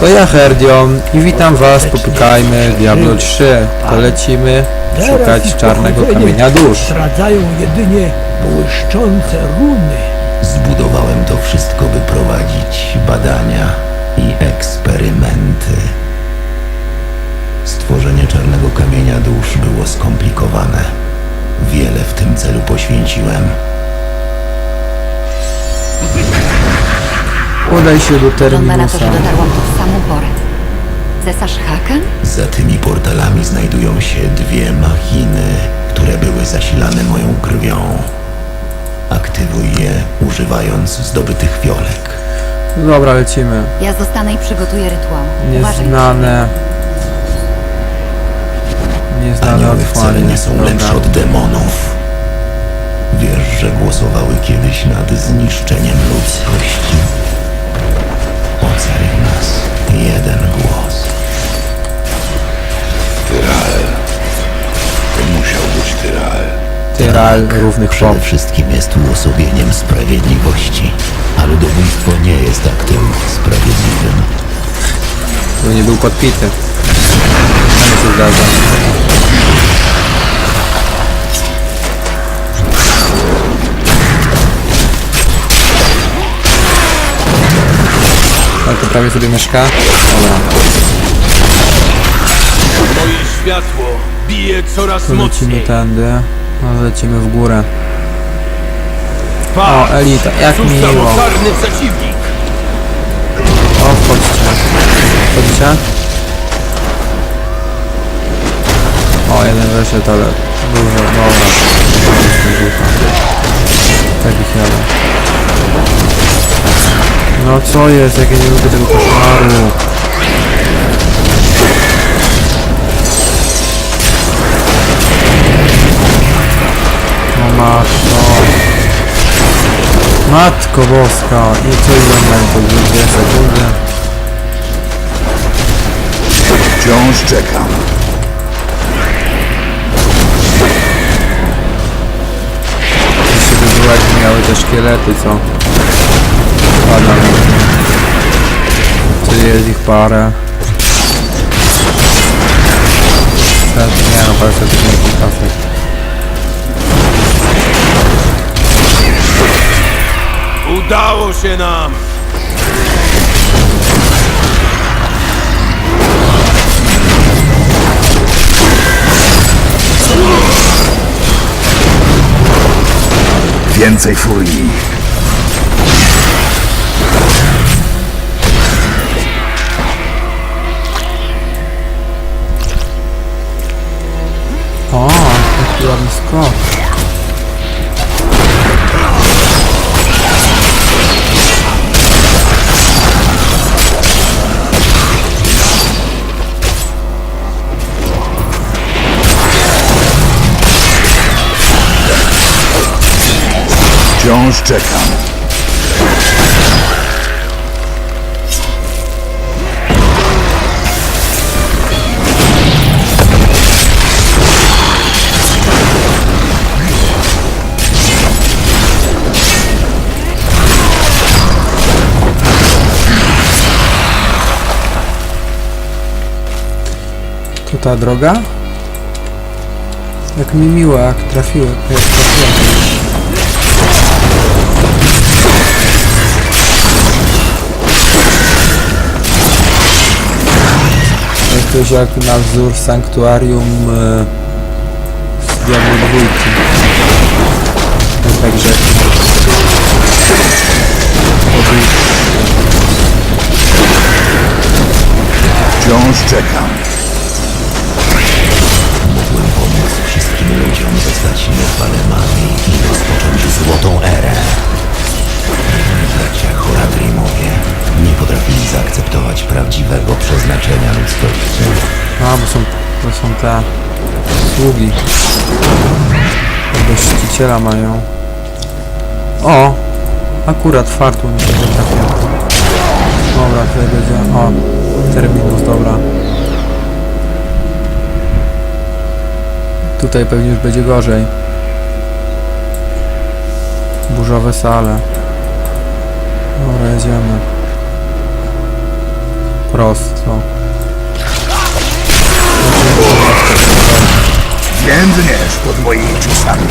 To ja Herdion i witam was, popykajmy Diablo 3. To lecimy szukać czarnego kamienia dusz. Zdradzają jedynie błyszczące runy. Zbudowałem to wszystko, by prowadzić badania i eksperymenty. Stworzenie czarnego kamienia dusz było skomplikowane. Wiele w tym celu poświęciłem. Udaj się do Wygląda na to, Terminusa. że dotarłam porę. Cesarz Hakan? Za tymi portalami znajdują się dwie machiny, które były zasilane moją krwią. Aktywuj je używając zdobytych fiolek. Dobra, lecimy. Ja zostanę i przygotuję rytuał. Uważaj. Nieznane... Nieznane Anioły wcale otchłanie. nie są lepsze Dobra. od demonów. Wiesz, że głosowały kiedyś nad zniszczeniem ludzkości? Ocalił nas jeden głos. Tyral równych Przede pop. wszystkim jest uosobieniem sprawiedliwości, a ludobójstwo nie jest aktem sprawiedliwym. To nie był podpity. To mi się zdarza. Ale to prawie sobie mieszka. Dobra. Moje światło bije coraz Tu lecimy mocniej. tędy. No, lecimy w górę. O, Elita, jak miło. przeciwnik. O, wchodźcie. Wchodzicie? O, jeden wyszedł, ale dużo, dobra. Takich jadę. No co jest, jak ja nie lubię tego koszmaru. No matko. Matko boska. I co ile momentu? Dwie sekundy. Wciąż czekam. Jeszcze by było jakby miały te szkielety, co? Ładna Czy jest ich parę? Nie no, parę setów nie kilkaset. Udało się nam. Więcej furii. O, jaki ładny skok. Wciąż czekam. Tu ta droga? Jak mi miło, jak trafiłem, jak Jakoś jak na wzór sanktuarium e, z Diablo dwójki. Te sługi. Tego mają. O! Akurat fartu nie będzie trafił. Dobra, tutaj będzie... O! Terminus, dobra. Tutaj pewnie już będzie gorzej. Burzowe sale. Dobra, jedziemy. prosto. Więdniesz pod moimi ciosami.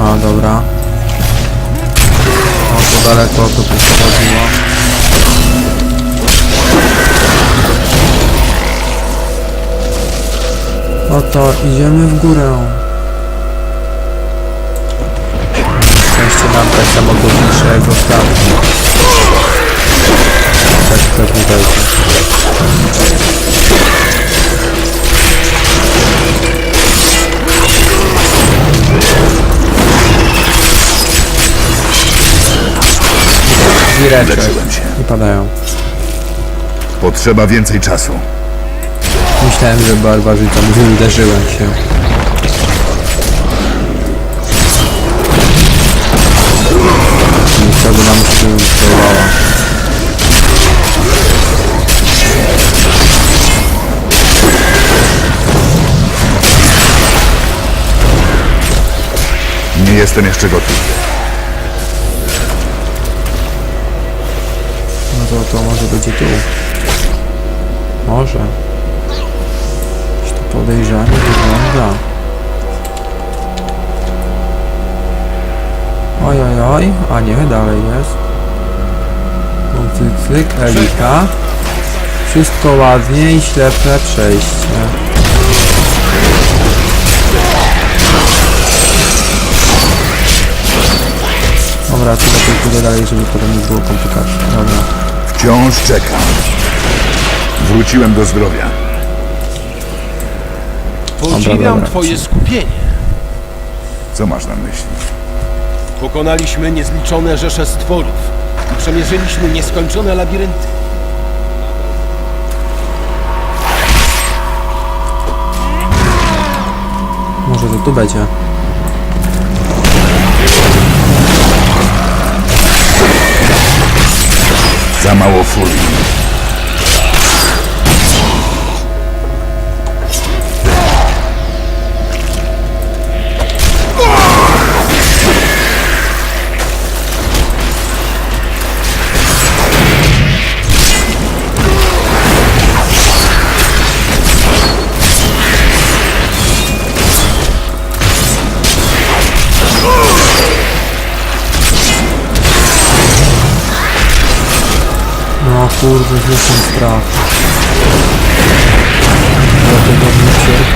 Aha, dobra. O, to daleko to. Oto, idziemy w górę. Szczęście nam tak samo godniejsze jak ostatnio. Tak, pewnie będzie. Wireczek. Leczyłem się. I padają. Potrzeba więcej czasu. Myślałem, że barbarzyńca mówi, uderzyłem się. Nam się. Nie jestem jeszcze gotów. No to, to może będzie tu. Może. Coś to podejrzanie wygląda. Oj, oj, oj. A nie, dalej jest. Motycyk, Elika. Wszystko ładnie i ślepne przejście. Dobra, lepiej pójdę dalej, żeby potem nie było komplikacji. Dobra. Wciąż czekam. Wróciłem do zdrowia. Podziwiam twoje skupienie. Co masz na myśli? Pokonaliśmy niezliczone rzesze stworów i przemierzyliśmy nieskończone labirynty. Może to tu będzie. Za mało furii. Kurde, zniosłem strach. Dlatego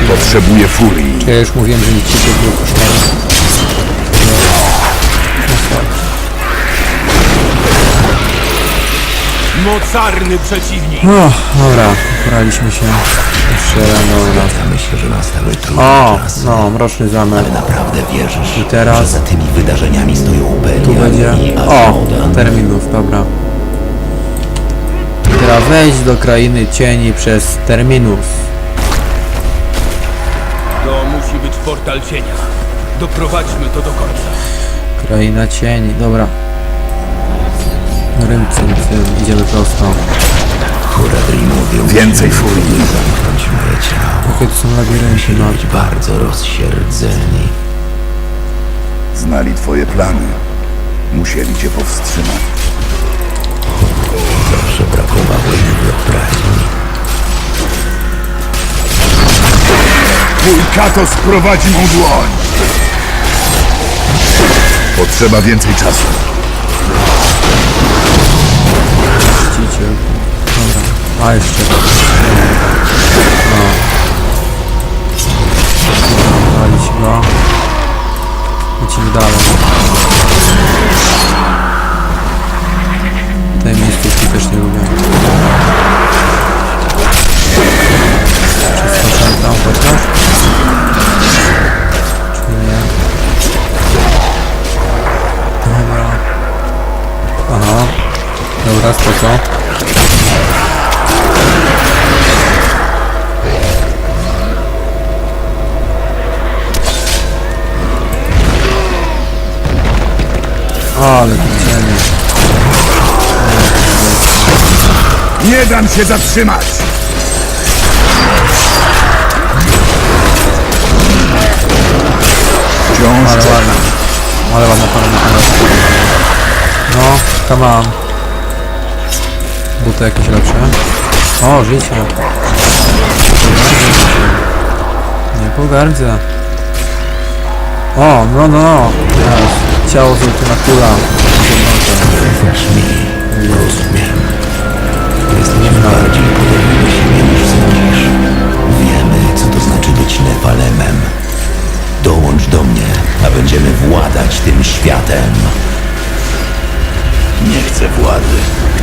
nie. Potrzebuję furii. Ja już mówiłem, że nic ci to było koszmarne. Mocarny przeciwnik! O, dobra, poraliśmy się. Jeszcze rano raz. Ja myślę, że nastały trudne O, czasy. no, mroczny zamek. Ale naprawdę wierzysz, I teraz- że za tymi wydarzeniami stoją Belial Tu będzie... i O, Asmodan? terminus, dobra. Teraz wejść do krainy cieni przez terminus. To musi być portal cienia. Doprowadźmy to do końca. Kraina cieni, dobra. Rym, cym, cym. Idziemy prosto. Kuradri mówił, Więcej furii. zamknąć moje ciało. Jakie to są labirynty, no. być bardzo rozsierdzeni. Znali twoje plany. Musieli cię powstrzymać. Im wyobraźni. Twój Kato sprowadzi mą dłoń. Potrzeba więcej czasu. Mściciel. Dobra. A jeszcze. No. Walić go. Lecimy dalej. Tej miejscówki też nie lubię. Przeskoczę tam chociaż? Czy nie? Dobra. Aha. Dobra, spoko. Ale cienie. Nie dam się zatrzymać! Wciąż Ale ładnie. Ale ładna pana na No, come on. Buty jakieś lepsze. O, życie. Nie pogardzę. O, no, no, no. Teraz ciało z ultimatura.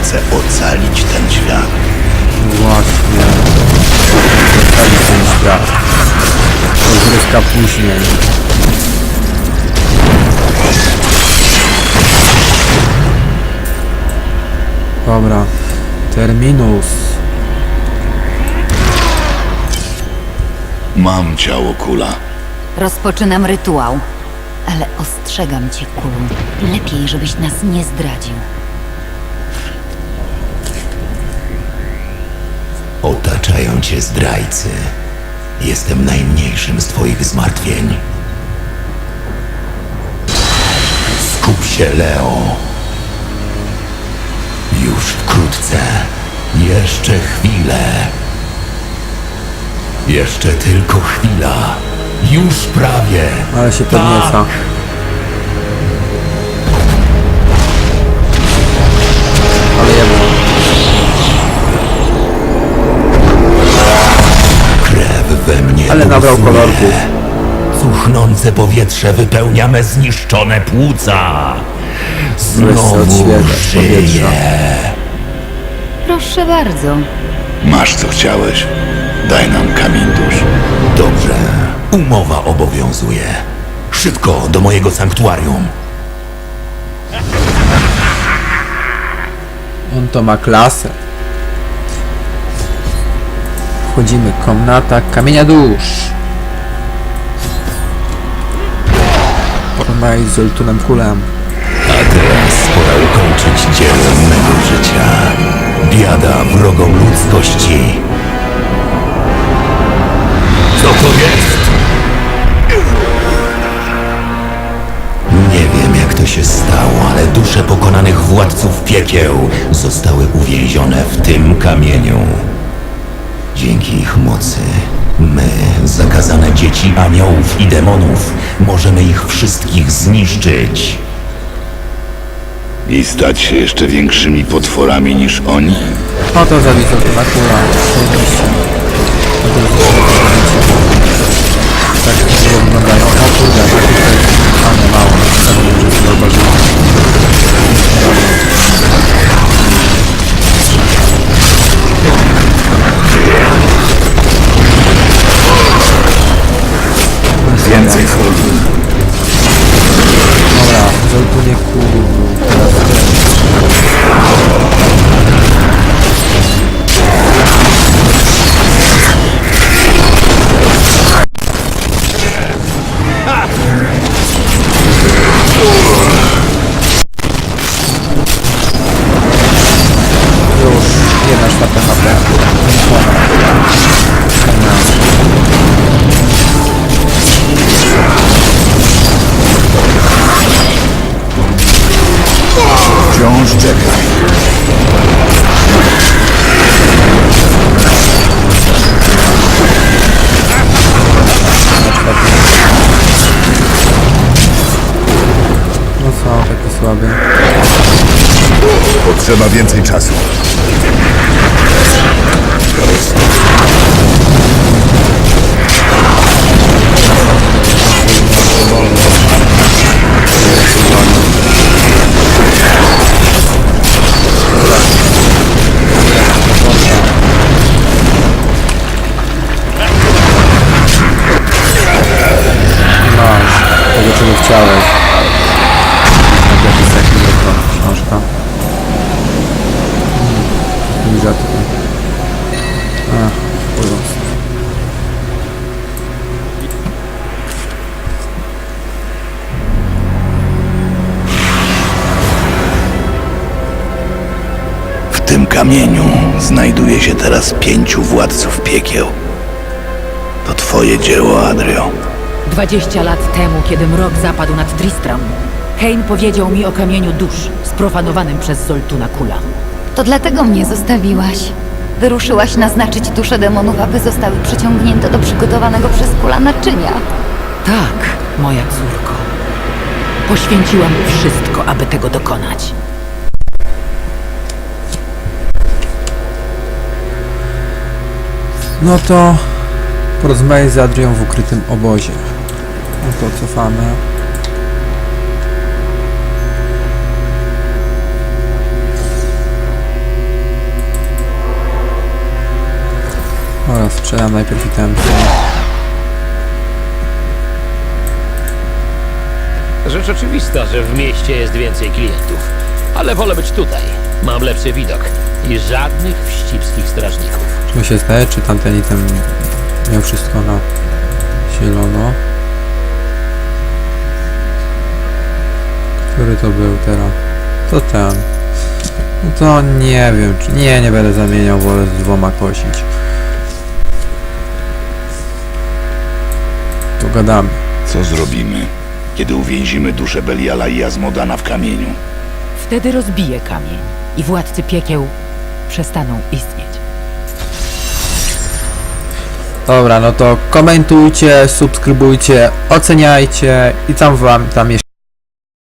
Chcę ocalić ten świat. Właśnie. Zostali ten świat. Rozrywka później. Dobra. Terminus. Mam ciało kula. Rozpoczynam rytuał. Ale ostrzegam cię, Kulu. Lepiej, żebyś nas nie zdradził. Otaczają cię zdrajcy. Jestem najmniejszym z twoich zmartwień. Skup się, Leo. Już wkrótce. Jeszcze chwilę. Jeszcze tylko chwila. Już prawie. Ale się podnieca. Ale Ale nabrał kolorków. Cuchnące powietrze wypełnia me zniszczone płuca. Znowu odświeżać powietrza. żyję. Proszę bardzo. Masz co chciałeś. Daj nam kamień dusz. Dobrze, umowa obowiązuje. Szybko do mojego sanktuarium. On to ma klasę. Wchodzimy. Komnata kamienia dusz. Porozmawiaj z Zoltunem Kulem. A teraz pora ukończyć dzieło mego życia. Biada wrogom ludzkości. Co to jest? Nie wiem, jak to się stało, ale dusze pokonanych władców piekieł zostały uwięzione w tym kamieniu. Dzięki ich mocy, my, zakazane dzieci aniołów i demonów, możemy ich wszystkich zniszczyć. I stać się jeszcze większymi potworami niż oni. Oto zabić Zoltuna Kula. Potrzeba więcej czasu. Masz tego, czego chciałeś. Znajduje się teraz pięciu władców piekieł. To twoje dzieło, Adrio. 20 lat temu, kiedy mrok zapadł nad Tristram, Kane powiedział mi o kamieniu dusz, sprofanowanym przez Zoltuna Kula. To dlatego mnie zostawiłaś. Wyruszyłaś naznaczyć dusze demonów, aby zostały przyciągnięte do przygotowanego przez kula naczynia. Tak, moja córko. Poświęciłam wszystko, aby tego dokonać. No to porozmawiaj z Adrią w ukrytym obozie. No to cofamy. Oraz sprzedam najpierw itemki. Rzecz oczywista, że w mieście jest więcej klientów. Ale wolę być tutaj. Mam lepszy widok. I żadnych wścibskich strażników. Czy mi się zdaje, czy tamten item miał wszystko na zielono? Który to był teraz? To ten. No to nie wiem, czy... Nie, nie będę zamieniał, wolę z dwoma kosić. Pogadamy. Co zrobimy, kiedy uwięzimy duszę Beliala i Azmodana w kamieniu? Wtedy rozbije kamień i władcy piekieł przestaną istnieć. Dobra, no to komentujcie, subskrybujcie, oceniajcie i tam wam tam jeszcze